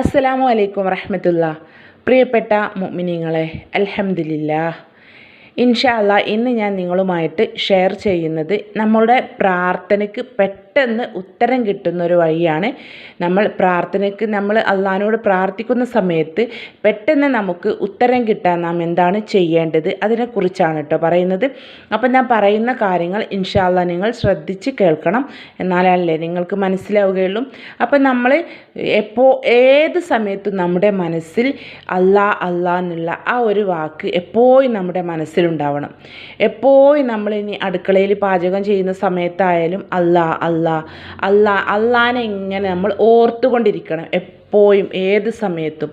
അസ്സലാമു അലൈക്കും വറഹമത്തുള്ള. പ്രിയപ്പെട്ട മുഅ്മിനീങ്ങളെ അൽഹംദുലില്ലാ. ഇൻഷാല്ല ഇന്ന് ഞാൻ നിങ്ങളുമായിട്ട് ഷെയർ ചെയ്യുന്നത് നമ്മളുടെ പ്രാർത്ഥനയ്ക്ക് പെട്ടെന്ന് ഉത്തരം കിട്ടുന്ന ഒരു വഴിയാണ് നമ്മൾ പ്രാർത്ഥനയ്ക്ക് നമ്മൾ അള്ളഹാനോട് പ്രാർത്ഥിക്കുന്ന സമയത്ത് പെട്ടെന്ന് നമുക്ക് ഉത്തരം കിട്ടാൻ നാം എന്താണ് ചെയ്യേണ്ടത്? അതിനെക്കുറിച്ചാണ് കേട്ടോ പറയുന്നത്. അപ്പം ഞാൻ പറയുന്ന കാര്യങ്ങൾ ഇൻഷാല്ല നിങ്ങൾ ശ്രദ്ധിച്ച് കേൾക്കണം. എന്നാലല്ലേ നിങ്ങൾക്ക് മനസ്സിലാവുകയുള്ളൂ. അപ്പം നമ്മൾ എപ്പോൾ ഏത് സമയത്തും നമ്മുടെ മനസ്സിൽ അല്ലാ അല്ലാ എന്നുള്ള ആ ഒരു വാക്ക് എപ്പോഴും നമ്മുടെ മനസ്സിലുണ്ടാവണം. എപ്പോഴും നമ്മളിനി അടുക്കളയിൽ പാചകം ചെയ്യുന്ന സമയത്തായാലും അല്ലാ അല്ലാ അല്ലാ അല്ലാനെ ഇങ്ങനെ നമ്മൾ ഓർത്തുകൊണ്ടിരിക്കണം എപ്പോഴും ഏത് സമയത്തും.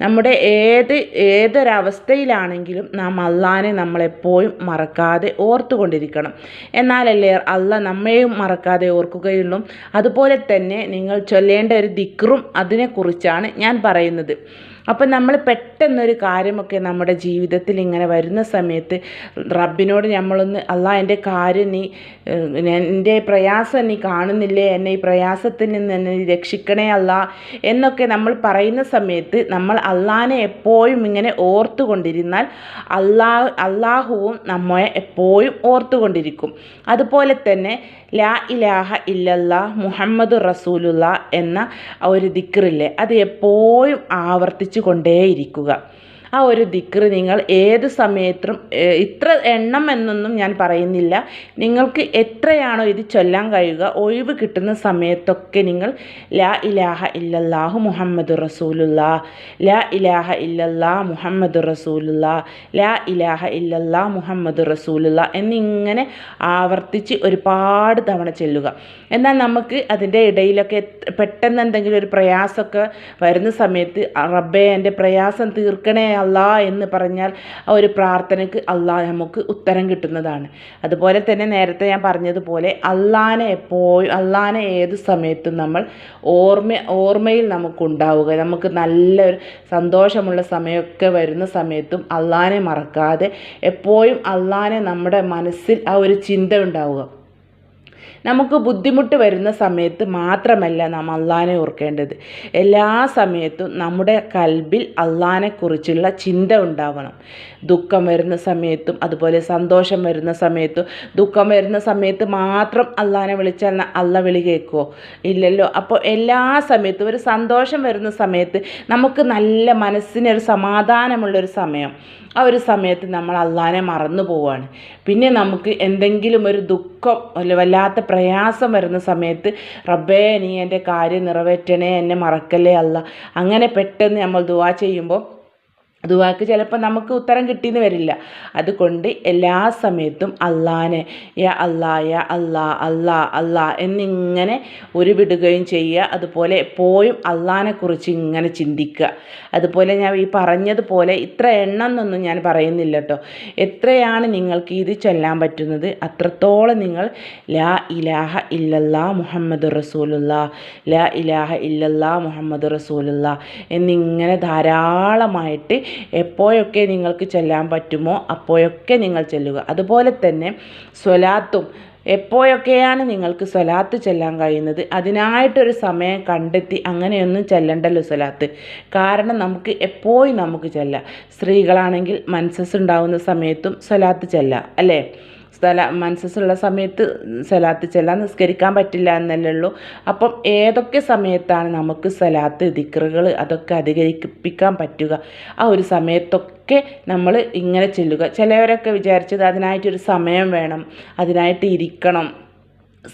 നമ്മുടെ ഏത് ഏതൊരവസ്ഥയിലാണെങ്കിലും നാം അള്ളാനെ നമ്മളെപ്പോഴും മറക്കാതെ ഓർത്തുകൊണ്ടിരിക്കണം. എന്നാലല്ലേ അല്ല നമ്മയും മറക്കാതെ ഓർക്കുകയുള്ളൂ. അതുപോലെ തന്നെ നിങ്ങൾ ചൊല്ലേണ്ട ഒരു ദിക്റും അതിനെക്കുറിച്ചാണ് ഞാൻ പറയുന്നത്. അപ്പം നമ്മൾ പെട്ടെന്നൊരു കാര്യമൊക്കെ നമ്മുടെ ജീവിതത്തിൽ ഇങ്ങനെ വരുന്ന സമയത്ത് റബ്ബിനോട് നമ്മളൊന്ന് അല്ല എന്റെ കാര്യം നീ എന്റെ പ്രയാസം നീ കാണുന്നില്ലേ? എന്നെ ഈ പ്രയാസത്തിൽ നിന്ന് എന്നെ രക്ഷിക്കണേ അല്ല എന്നൊക്കെ നമ്മൾ പറയുന്ന സമയത്ത് നമ്മൾ അള്ളാനെ എപ്പോഴും ഇങ്ങനെ ഓർത്തുകൊണ്ടിരുന്നാൽ അള്ളാ അള്ളാഹുവും നമ്മെ എപ്പോഴും ഓർത്തുകൊണ്ടിരിക്കും. അതുപോലെ തന്നെ ലാ ഇലാഹ ഇല്ലല്ലാ മുഹമ്മദ് റസൂലുള്ള എന്ന ഒരു ദിക്റില്ലേ അത് എപ്പോഴും ആവർത്തിച്ചു കൊണ്ടേയിരിക്കുക ആ ഒരു ദിക്റ് നിങ്ങൾ ഏത് സമയത്തും ഇത്ര എണ്ണം എന്നൊന്നും ഞാൻ പറയുന്നില്ല. നിങ്ങൾക്ക് എത്രയാണോ ഇത് ചൊല്ലാൻ കഴിയുക ഒഴിവ് കിട്ടുന്ന സമയത്തൊക്കെ നിങ്ങൾ ലാ ഇലാഹ ഇല്ലല്ലാഹു മുഹമ്മദ് റസൂലുല്ലാ ലാ ഇലാഹ ഇല്ലല്ലാ മുഹമ്മദ് റസൂലുല്ലാ ലാ ഇലാഹ ഇല്ലല്ലാ മുഹമ്മദ് റസൂലുല്ല എന്നിങ്ങനെ ആവർത്തിച്ച് ഒരുപാട് തവണ ചെല്ലുക. എന്നാൽ നമുക്ക് അതിന്റെ ഇടയിലൊക്കെ പെട്ടെന്ന് എന്തെങ്കിലും ഒരു പ്രയാസമൊക്കെ വരുന്ന സമയത്ത് റബ്ബെ എന്റെ പ്രയാസം തീർക്കണേ അല്ലാ എന്ന് പറഞ്ഞാൽ ആ ഒരു പ്രാർത്ഥനയ്ക്ക് അള്ളാ നമുക്ക് ഉത്തരം കിട്ടുന്നതാണ്. അതുപോലെ തന്നെ നേരത്തെ ഞാൻ പറഞ്ഞതുപോലെ അള്ളാനെ എപ്പോഴും അള്ളാനെ ഏത് സമയത്തും നമ്മൾ ഓർമ്മ ഓർമ്മയിൽ നമുക്കുണ്ടാവുക. നമുക്ക് നല്ലൊരു സന്തോഷമുള്ള സമയമൊക്കെ വരുന്ന സമയത്തും അള്ളാനെ മറക്കാതെ എപ്പോഴും അള്ളാനെ നമ്മുടെ മനസ്സിൽ ആ ഒരു ചിന്ത ഉണ്ടാവുക. നമുക്ക് ബുദ്ധിമുട്ട് വരുന്ന സമയത്ത് മാത്രമല്ല നാം അള്ളഹാനെ ഓർക്കേണ്ടത്. എല്ലാ സമയത്തും നമ്മുടെ കൽബിൽ അള്ളഹാനെക്കുറിച്ചുള്ള ചിന്ത ഉണ്ടാവണം. ദുഃഖം വരുന്ന സമയത്തും അതുപോലെ സന്തോഷം വരുന്ന സമയത്തും ദുഃഖം വരുന്ന സമയത്ത് മാത്രം അള്ളഹാനെ വിളിച്ചാൽ അള്ള വിളി കേൾക്കുമോ ഇല്ലല്ലോ. അപ്പോൾ എല്ലാ സമയത്തും ഒരു സന്തോഷം വരുന്ന സമയത്ത് നമുക്ക് നല്ല മനസ്സിനൊരു സമാധാനമുള്ളൊരു സമയം. ആ ഒരു സമയത്ത് നമ്മൾ അള്ളാനെ മറന്നു പോവുകയാണ് പിന്നെ നമുക്ക് എന്തെങ്കിലും ഒരു ദുഃഖം അല്ല വല്ലാത്ത പ്രയാസം വരുന്ന സമയത്ത് റബ്ബേ നീ എന്റെ കാര്യം നിറവേറ്റണേ എന്നെ മറക്കല്ലേ അല്ല അങ്ങനെ പെട്ടെന്ന് നമ്മൾ ദുവാ ചെയ്യുമ്പോൾ ദുവാക്ക് ചിലപ്പോൾ നമുക്ക് ഉത്തരം കിട്ടിയെന്ന് വരില്ല. അതുകൊണ്ട് എല്ലാ സമയത്തും അള്ളാനെ യാ അല്ലാ യാ അല്ലാ അല്ലാ അല്ലാ എന്നിങ്ങനെ ഉരുവിടുകയും ചെയ്യുക. അതുപോലെ എപ്പോഴും അള്ളാനെക്കുറിച്ച് ഇങ്ങനെ ചിന്തിക്കുക. അതുപോലെ ഞാൻ ഈ പറഞ്ഞതുപോലെ ഇത്ര എണ്ണം എന്നൊന്നും ഞാൻ പറയുന്നില്ല കേട്ടോ. എത്രയാണ് നിങ്ങൾക്ക് ഇത് ചൊല്ലാൻ പറ്റുന്നത്? അത്രത്തോളം നിങ്ങൾ ലാ ഇലാഹ ഇല്ലല്ലാ മുഹമ്മദ് റസൂലുള്ള ലാ ഇലാഹ ഇല്ലല്ലാ മുഹമ്മദ് റസൂലുള്ള എന്നിങ്ങനെ ധാരാളമായിട്ട് എപ്പോഴൊക്കെ നിങ്ങൾക്ക് ചെല്ലാൻ പറ്റുമോ അപ്പോഴൊക്കെ നിങ്ങൾ ചെല്ലുക. അതുപോലെ തന്നെ സ്വലാത്തും. എപ്പോഴൊക്കെയാണ് നിങ്ങൾക്ക് സ്വലാത്ത് ചെല്ലാൻ കഴിയുന്നത്? അതിനായിട്ടൊരു സമയം കണ്ടെത്തി അങ്ങനെയൊന്നും ചെല്ലണ്ടല്ലോ സ്വലാത്ത്. കാരണം നമുക്ക് എപ്പോഴും നമുക്ക് ചെല്ലാം. സ്ത്രീകളാണെങ്കിൽ മനസ്സസ് ഉണ്ടാകുന്ന സമയത്തും സ്വലാത്ത് ചെല്ലാം അല്ലേ? സ്ഥല മനസ്സുള്ള സമയത്ത് സലാത്ത് ചെല്ലാൻ നിസ്കരിക്കാൻ പറ്റില്ല എന്നല്ലേ ഉള്ളൂ അപ്പം ഏതൊക്കെ സമയത്താണ് നമുക്ക് സലാത്ത് ദിക്റുകൾ അതൊക്കെ അധികരിപ്പിക്കാൻ പറ്റുക? ആ ഒരു സമയത്തൊക്കെ നമ്മൾ ഇങ്ങനെ ചെല്ലുക. ചിലവരൊക്കെ വിചാരിച്ചത് അതിനായിട്ടൊരു സമയം വേണം അതിനായിട്ട് ഇരിക്കണം.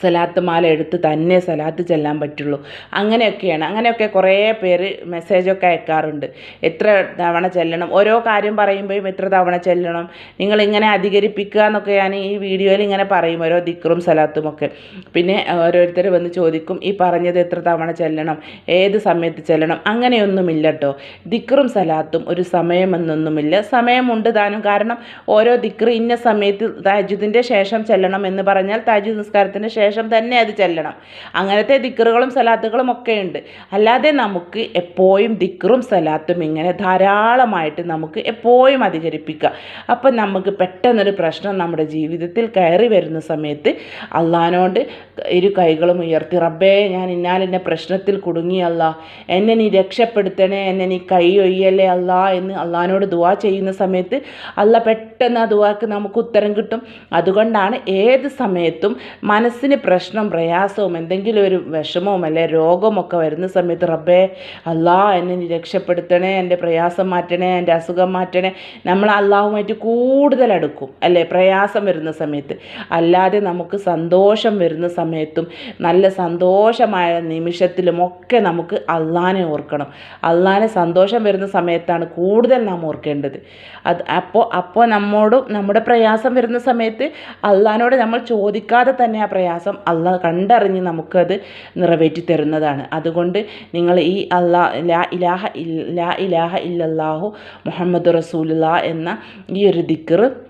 സലാത്ത് മാല എടുത്ത് തന്നെ സലാത്ത് ചെല്ലാൻ പറ്റുള്ളൂ. അങ്ങനെയൊക്കെയാണ്. അങ്ങനെയൊക്കെ കുറേ പേര് മെസ്സേജൊക്കെ അയക്കാറുണ്ട്. എത്ര തവണ ചെല്ലണം? ഓരോ കാര്യം പറയുമ്പോഴും എത്ര തവണ ചെല്ലണം? നിങ്ങളിങ്ങനെ അധികരിപ്പിക്കുക എന്നൊക്കെ ഞാൻ ഈ വീഡിയോയിൽ ഇങ്ങനെ പറയും ഓരോ ദിക്റും സലാത്തും ഒക്കെ. പിന്നെ ഓരോരുത്തർ വന്ന് ചോദിക്കും ഈ പറഞ്ഞത് എത്ര തവണ ചെല്ലണം? ഏത് സമയത്ത് ചെല്ലണം? അങ്ങനെയൊന്നുമില്ല കേട്ടോ ദിക്റും സലാത്തും ഒരു സമയമെന്നൊന്നുമില്ല. സമയമുണ്ട് താനും. കാരണം ഓരോ ദിക്റ് ഇന്ന സമയത്ത് താജുദിന്റെ ശേഷം ചെല്ലണം എന്ന് പറഞ്ഞാൽ താജു നിസ്കാരത്തിന് ശേഷം തന്നെ അത് ചെല്ലണം. അങ്ങനത്തെ ദിക്കറുകളും സലാത്തുകളും ഒക്കെ ഉണ്ട്. അല്ലാതെ നമുക്ക് എപ്പോഴും ദിക്കറും സലാത്തും ഇങ്ങനെ ധാരാളമായിട്ട് നമുക്ക് എപ്പോഴും അധികരിപ്പിക്കാം അപ്പം നമുക്ക് പെട്ടെന്നൊരു പ്രശ്നം നമ്മുടെ ജീവിതത്തിൽ കയറി വരുന്ന സമയത്ത് അള്ളഹാനോട് ഇരു കൈകളും ഉയർത്തി റബ്ബേ ഞാൻ ഇന്നാൽ എന്റെ പ്രശ്നത്തിൽ കുടുങ്ങിയല്ല എന്നെ നീ രക്ഷപ്പെടുത്തണേ എന്നെ നീ കൈ ഒയ്യല്ലേ അല്ല. എന്ന് അള്ളഹാനോട് ദുവാ ചെയ്യുന്ന സമയത്ത് അല്ല പെട്ടെന്ന് ആ ദുവാക്ക് നമുക്ക് ഉത്തരം കിട്ടും. അതുകൊണ്ടാണ് ഏത് സമയത്തും മനസ്സിന് പ്രശ്നം പ്രയാസവും എന്തെങ്കിലും ഒരു വിഷമവും അല്ലെ രോഗമൊക്കെ വരുന്ന സമയത്ത് റബ്ബേ അല്ലാ എന്നെ നീ രക്ഷപ്പെടുത്തണേ എന്റെ പ്രയാസം മാറ്റണേ എന്റെ അസുഖം മാറ്റണേ നമ്മൾ അള്ളാഹുമായിട്ട് കൂടുതൽ അടുക്കും അല്ലേ പ്രയാസം വരുന്ന സമയത്ത്. അല്ലാതെ നമുക്ക് സന്തോഷം വരുന്ന സമയത്തും നല്ല സന്തോഷമായ നിമിഷത്തിലുമൊക്കെ നമുക്ക് അള്ളാനെ ഓർക്കണം. അള്ളാനെ സന്തോഷം വരുന്ന സമയത്താണ് കൂടുതൽ നാം ഓർക്കേണ്ടത്. അത് അപ്പോൾ അപ്പോൾ നമ്മോടും നമ്മുടെ പ്രയാസം വരുന്ന സമയത്ത് അള്ളഹാനോട് നമ്മൾ ചോദിക്കാതെ തന്നെ ആ പ്രയാസം അള്ളാഹ് കണ്ടറിഞ്ഞ് നമുക്കത് നിറവേറ്റി തരുന്നതാണ്. അതുകൊണ്ട് നിങ്ങൾ ഈ അള്ളാ ലാ ഇലാഹ ഇല്ലാ ഇലാഹ ഇല്ലല്ലാഹു മുഹമ്മദ് റസൂലുള്ള എന്ന ഈ ഒരു ദിക്കറ്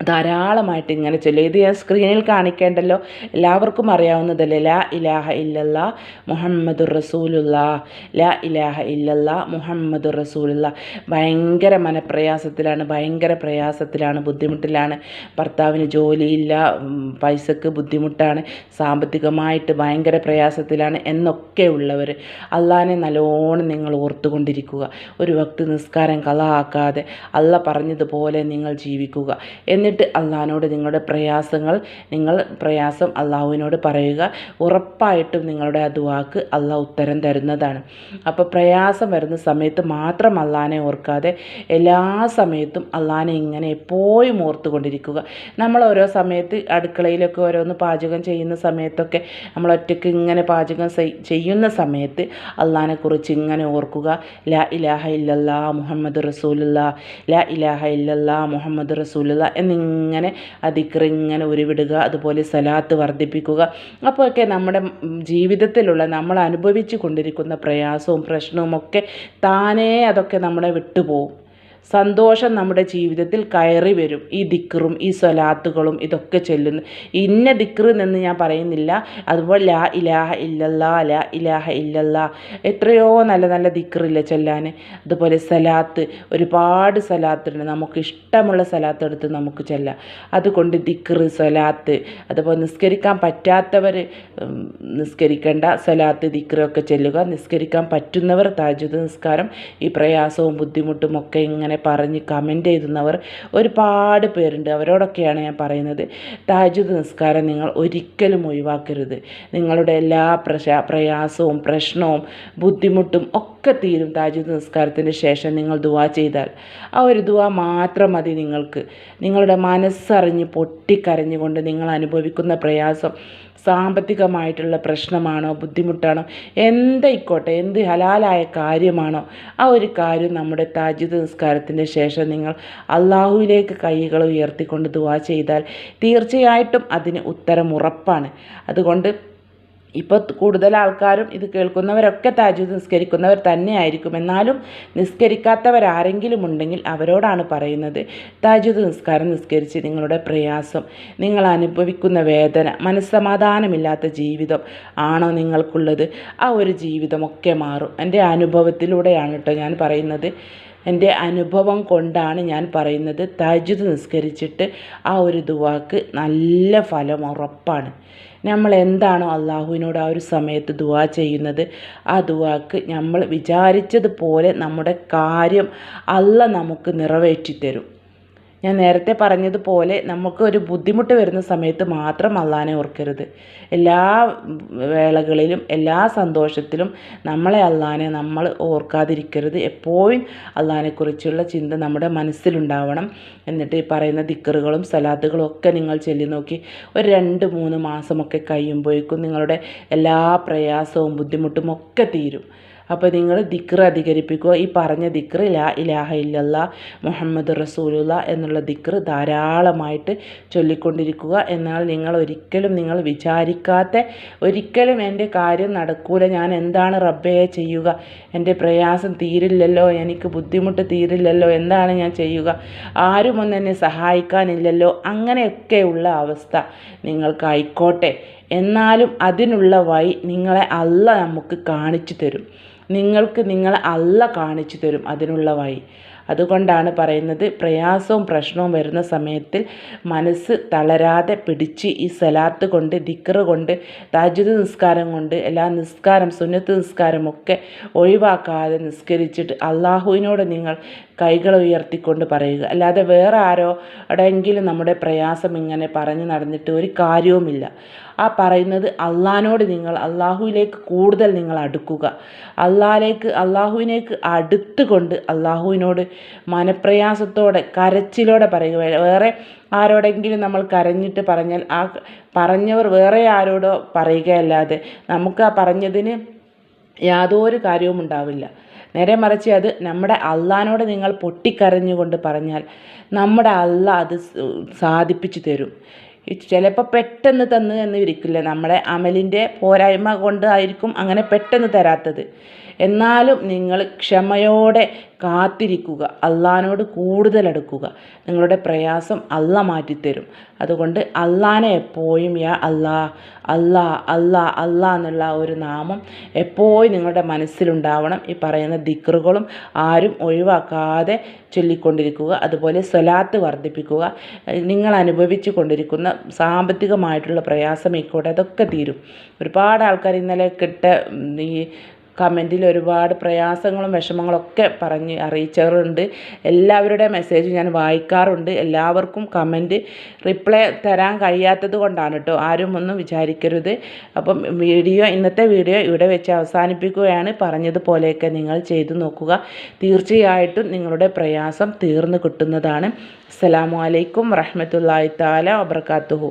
ധാരാളമായിട്ട് ഇങ്ങനെ ചൊല്ലും. ഇത് ഞാൻ സ്ക്രീനിൽ കാണിക്കേണ്ടല്ലോ. എല്ലാവർക്കും അറിയാവുന്നതല്ലേ ലാ ഇലാഹ ഇല്ലല്ല മുഹമ്മദ് റസൂലുള്ള. ലാ ഇലാഹ ഇല്ലല്ല മുഹമ്മദ് റസൂലുള്ള. ഭയങ്കര മനപ്രയാസത്തിലാണ് ഭയങ്കര പ്രയാസത്തിലാണ് ബുദ്ധിമുട്ടിലാണ്. ഭർത്താവിന് ജോലിയില്ല പൈസക്ക് ബുദ്ധിമുട്ടാണ് സാമ്പത്തികമായിട്ട് ഭയങ്കര പ്രയാസത്തിലാണ് എന്നൊക്കെ ഉള്ളവർ അള്ളാനെ നല്ലോണം നിങ്ങൾ ഓർത്തുകൊണ്ടിരിക്കുക. ഒരു ഭക്തി നിസ്കാരം കളാക്കാതെ അള്ള പറഞ്ഞതുപോലെ നിങ്ങൾ ജീവിക്കുക. എന്നിട്ട് എന്നിട്ട് അള്ളാഹിനോട് നിങ്ങളുടെ പ്രയാസങ്ങൾ നിങ്ങൾ പ്രയാസം അള്ളാഹുവിനോട് പറയുക. ഉറപ്പായിട്ടും നിങ്ങളുടെ ആ ദുവാക്ക് അള്ളാഹ് ഉത്തരം തരുന്നതാണ്. അപ്പോൾ പ്രയാസം വരുന്ന സമയത്ത് മാത്രം അള്ളാഹിനെ ഓർക്കാതെ എല്ലാ സമയത്തും അള്ളാഹിനെ ഇങ്ങനെ എപ്പോഴും ഓർത്തുകൊണ്ടിരിക്കുക. നമ്മൾ ഓരോ സമയത്ത് അടുക്കളയിലൊക്കെ ഓരോന്ന് പാചകം ചെയ്യുന്ന സമയത്തൊക്കെ നമ്മൾ ഒറ്റയ്ക്ക് ഇങ്ങനെ പാചകം ചെയ്യുന്ന സമയത്ത് അള്ളാഹിനെ കുറിച്ച് ഇങ്ങനെ ഓർക്കുക. ലാ ഇലാഹ ഇല്ലല്ലാ മുഹമ്മദ് റസൂലുള്ള ലാ ഇലാഹ ഇല്ലല്ലാ മുഹമ്മദ് റസൂലുള്ള എന്നിങ്ങനെ ഇങ്ങനെ അതിക്രിങ്ങനെ ഉരുവിടുക അതുപോലെ സലാത്ത് വർദ്ധിപ്പിക്കുക. അപ്പോഴൊക്കെ നമ്മുടെ ജീവിതത്തിലുള്ള നമ്മൾ അനുഭവിച്ചു കൊണ്ടിരിക്കുന്ന പ്രയാസവും പ്രശ്നവും ഒക്കെ താനേ അതൊക്കെ നമ്മളെ വിട്ടുപോകും. സന്തോഷം നമ്മുടെ ജീവിതത്തിൽ കയറി വരും. ഈ ദിക്റും ഈ സ്വലാത്തുകളും ഇതൊക്കെ ചൊല്ലുന്നു. ഇന്ന ദിക്റ് എന്ന് ഞാൻ പറയുന്നില്ല. അതുപോലെ ലാ ഇലാഹ ഇല്ലല്ലാ ലാ ഇലാഹ ഇല്ലല്ലാ. എത്രയോ നല്ല നല്ല ദിക്റില്ല ചൊല്ലാൻ അതുപോലെ സലാത്ത് ഒരുപാട് സലാത്തുണ്ട് നമുക്ക് ഇഷ്ടമുള്ള സലാത്ത് എടുത്ത് നമുക്ക് ചൊല്ലാം. അതുകൊണ്ട് ദിക്റ് സ്വലാത്ത് അതുപോലെ നിസ്കരിക്കാൻ പറ്റാത്തവർ നിസ്കരിക്കേണ്ട സലാത്ത് ദിക്റൊക്കെ ചെല്ലുക. നിസ്കരിക്കാൻ പറ്റുന്നവർ താജുദ് നിസ്കാരം ഈ പ്രയാസവും ബുദ്ധിമുട്ടും ഒക്കെ ഇങ്ങനെ പറഞ്ഞ് കമന്റ് എഴുതുന്നവർ ഒരുപാട് പേരുണ്ട്. അവരോടൊക്കെയാണ് ഞാൻ പറയുന്നത്. താജുദ് നിസ്കാരം നിങ്ങൾ ഒരിക്കലും ഒഴിവാക്കരുത്. നിങ്ങളുടെ എല്ലാ പ്രശ പ്രയാസവും പ്രശ്നവും ബുദ്ധിമുട്ടും ഒക്കെ തീരും താജുദ് നിസ്കാരത്തിന് ശേഷം നിങ്ങൾ ദുവാ ചെയ്താൽ. ആ ഒരു ദുവാ മാത്രം മതി നിങ്ങൾക്ക്. നിങ്ങളുടെ മനസ്സറിഞ്ഞ് പൊട്ടിക്കരഞ്ഞുകൊണ്ട് നിങ്ങൾ അനുഭവിക്കുന്ന പ്രയാസം സാമ്പത്തികമായിട്ടുള്ള പ്രശ്നമാണോ ബുദ്ധിമുട്ടാണോ എന്തായിക്കോട്ടെ എന്ത് ഹലാലായ കാര്യമാണോ ആ ഒരു കാര്യം നമ്മുടെ താജിദ് നിസ്കാരത്തിന്റെ ശേഷം നിങ്ങൾ അള്ളാഹുവിലേക്ക് കൈകൾ ഉയർത്തിക്കൊണ്ട് ദുവാ ചെയ്താൽ തീർച്ചയായിട്ടും അതിന് ഉത്തരം ഉറപ്പാണ്. അതുകൊണ്ട് ഇപ്പോൾ കൂടുതൽ ആൾക്കാരും ഇത് കേൾക്കുന്നവരൊക്കെ താജൂദ് നിസ്കരിക്കുന്നവർ തന്നെയായിരിക്കും. എന്നാലും നിസ്കരിക്കാത്തവരാരെങ്കിലും ഉണ്ടെങ്കിൽ അവരോടാണ് പറയുന്നത് താജൂദ് നിസ്കാരം നിസ്കരിച്ച് നിങ്ങളുടെ പ്രയാസം നിങ്ങൾ അനുഭവിക്കുന്ന വേദന മനസ്സമാധാനമില്ലാത്ത ജീവിതം ആണോ നിങ്ങൾക്കുള്ളത്? ആ ഒരു ജീവിതമൊക്കെ മാറും. എന്റെ അനുഭവത്തിലൂടെയാണ് കേട്ടോ ഞാൻ പറയുന്നത്. എന്റെ അനുഭവം കൊണ്ടാണ് ഞാൻ പറയുന്നത് തജ്ജുദ് നിസ്കരിച്ചിട്ട് ആ ഒരു ദുവാക്ക് നല്ല ഫലം ഉറപ്പാണ്. നമ്മൾ എന്താണോ അള്ളാഹുവിനോട് ആ ഒരു സമയത്ത് ദുവാ ചെയ്യുന്നത് ആ ദുവാക്ക് നമ്മൾ വിചാരിച്ചതുപോലെ നമ്മുടെ കാര്യം അല്ല നമുക്ക് നിറവേറ്റി തരും ഞാൻ നേരത്തെ പറഞ്ഞതുപോലെ നമുക്ക് ഒരു ബുദ്ധിമുട്ട് വരുന്ന സമയത്ത് മാത്രം അള്ളാനെ ഓർക്കരുത്. എല്ലാ വേളകളിലും എല്ലാ സന്തോഷത്തിലും നമ്മളെ അള്ളാനെ നമ്മൾ ഓർക്കാതിരിക്കരുത്. എപ്പോഴും അള്ളാനെക്കുറിച്ചുള്ള ചിന്ത നമ്മുടെ മനസ്സിലുണ്ടാവണം. എന്നിട്ട് ഈ പറയുന്ന ദിക്കറുകളും സലാത്തുകളും ഒക്കെ നിങ്ങൾ ചൊല്ലി നോക്കി ഒരു രണ്ട് മൂന്ന് മാസമൊക്കെ കഴിയുമ്പോഴേക്കും നിങ്ങളുടെ എല്ലാ പ്രയാസവും ബുദ്ധിമുട്ടും ഒക്കെ തീരും. അപ്പോൾ നിങ്ങൾ ദിക്ർ അധികരിപ്പിക്കുക. ഈ പറഞ്ഞ ദിക്ർ ലാ ഇലാഹ ഇല്ലല്ല മുഹമ്മദ് റസൂലുള്ള എന്നുള്ള ദിക്ർ ധാരാളമായിട്ട് ചൊല്ലിക്കൊണ്ടിരിക്കുക. എന്നാൽ നിങ്ങൾ ഒരിക്കലും നിങ്ങൾ വിചാരിക്കാത്ത ഒരിക്കലും എന്റെ കാര്യം നടക്കൂല. ഞാൻ എന്താണ് റബ്ബേ ചെയ്യുക? എന്റെ പ്രയാസം തീരില്ലല്ലോ. എനിക്ക് ബുദ്ധിമുട്ട് തീരില്ലല്ലോ. എന്താണ് ഞാൻ ചെയ്യുക? ആരും ഒന്നും എന്നെ സഹായിക്കാനില്ലല്ലോ. അങ്ങനെയൊക്കെയുള്ള അവസ്ഥ നിങ്ങൾക്കായിക്കോട്ടെ. എന്നാലും അതിനുള്ള വഴി നിങ്ങളെ അല്ല നമുക്ക് കാണിച്ചു തരും. നിങ്ങൾക്ക് നിങ്ങളെ അല്ല കാണിച്ചു തരും അതിനുള്ള വഴി. അതുകൊണ്ടാണ് പറയുന്നത് പ്രയാസവും പ്രശ്നവും വരുന്ന സമയത്തിൽ മനസ്സ് തളരാതെ പിടിച്ച് ഈ സലാത്ത് കൊണ്ട് ദിക്റ് കൊണ്ട് താജ്യത നിസ്കാരം കൊണ്ട് എല്ലാ നിസ്കാരം സുന്നത്ത് നിസ്കാരമൊക്കെ ഒഴിവാക്കാതെ നിസ്കരിച്ചിട്ട് അള്ളാഹുവിനോട് നിങ്ങൾ കൈകൾ ഉയർത്തിക്കൊണ്ട് പറയുക. അല്ലാതെ വേറെ ആരോ എവിടെയെങ്കിലും നമ്മുടെ പ്രയാസം ഇങ്ങനെ പറഞ്ഞു നടന്നിട്ട് ഒരു കാര്യവുമില്ല. ആ പറയുന്നത് അള്ളഹാനോട് നിങ്ങൾ അള്ളാഹുവിലേക്ക് കൂടുതൽ നിങ്ങൾ അടുക്കുക. അള്ളാഹിലേക്ക് അള്ളാഹുവിനേക്ക് അടുത്തുകൊണ്ട് അള്ളാഹുവിനോട് മനപ്രയാസത്തോടെ കരച്ചിലോടെ പറയുക. വേറെ ആരോടെങ്കിലും നമ്മൾ കരഞ്ഞിട്ട് പറഞ്ഞാൽ ആ പറഞ്ഞവർ വേറെ ആരോടോ പറയുകയല്ലാതെ നമുക്ക് ആ പറഞ്ഞതിന് യാതൊരു കാര്യവും ഉണ്ടാവില്ല നേരെ മറിച്ച് അത് നമ്മുടെ അള്ളഹാനോട് നിങ്ങൾ പൊട്ടിക്കരഞ്ഞുകൊണ്ട് പറഞ്ഞാൽ നമ്മുടെ അള്ള അത് സാധിപ്പിച്ചു തരും. ചിലപ്പോൾ പെട്ടെന്ന് തന്നു എന്ന് ഇരിക്കില്ല. നമ്മുടെ അമലിന്റെ പോരായ്മ കൊണ്ടായിരിക്കും അങ്ങനെ പെട്ടെന്ന് തരാത്തത്. എന്നാലും നിങ്ങൾ ക്ഷമയോടെ കാത്തിരിക്കുക അള്ളഹാനോട് കൂടുതൽ നിങ്ങളുടെ പ്രയാസം അല്ല മാറ്റിത്തരും. അതുകൊണ്ട് അള്ളഹാനെ എപ്പോഴും യാ അല്ലാ അല്ലാ അല്ലാ അല്ലാ എന്നുള്ള ഒരു നാമം എപ്പോഴും നിങ്ങളുടെ മനസ്സിലുണ്ടാവണം. ഈ പറയുന്ന ദിക്റുകളും ആരും ഒഴിവാക്കാതെ ചൊല്ലിക്കൊണ്ടിരിക്കുക. അതുപോലെ സ്വലാത്ത് വർദ്ധിപ്പിക്കുക. നിങ്ങൾ അനുഭവിച്ചു കൊണ്ടിരിക്കുന്ന സാമ്പത്തികമായിട്ടുള്ള പ്രയാസം ഇക്കോട്ടെ അതൊക്കെ തീരും. ഒരുപാട് ആൾക്കാർ ഇന്നലെ കിട്ട ഈ കമന്റിൽ ഒരുപാട് പ്രയാസങ്ങളും വിഷമങ്ങളൊക്കെ പറഞ്ഞ് അറിയിച്ചവരുണ്ട് എല്ലാവരുടെ മെസ്സേജ് ഞാൻ വായിക്കാറുണ്ട്. എല്ലാവർക്കും കമന്റ് റിപ്ലൈ തരാൻ കഴിയാത്തത് കൊണ്ടാണ് കേട്ടോ. ആരും ഒന്നും വിചാരിക്കരുത്. അപ്പം വീഡിയോ ഇന്നത്തെ വീഡിയോ ഇവിടെ വെച്ച് അവസാനിപ്പിക്കുകയാണ്. പറഞ്ഞതുപോലെയൊക്കെ നിങ്ങൾ ചെയ്തു നോക്കുക. തീർച്ചയായിട്ടും നിങ്ങളുടെ പ്രയാസം തീർന്നു കിട്ടുന്നതാണ്. അസ്സലാമു അലൈക്കും വറഹമത്തല്ലാഹി താല വബർക്കാത്തുഹു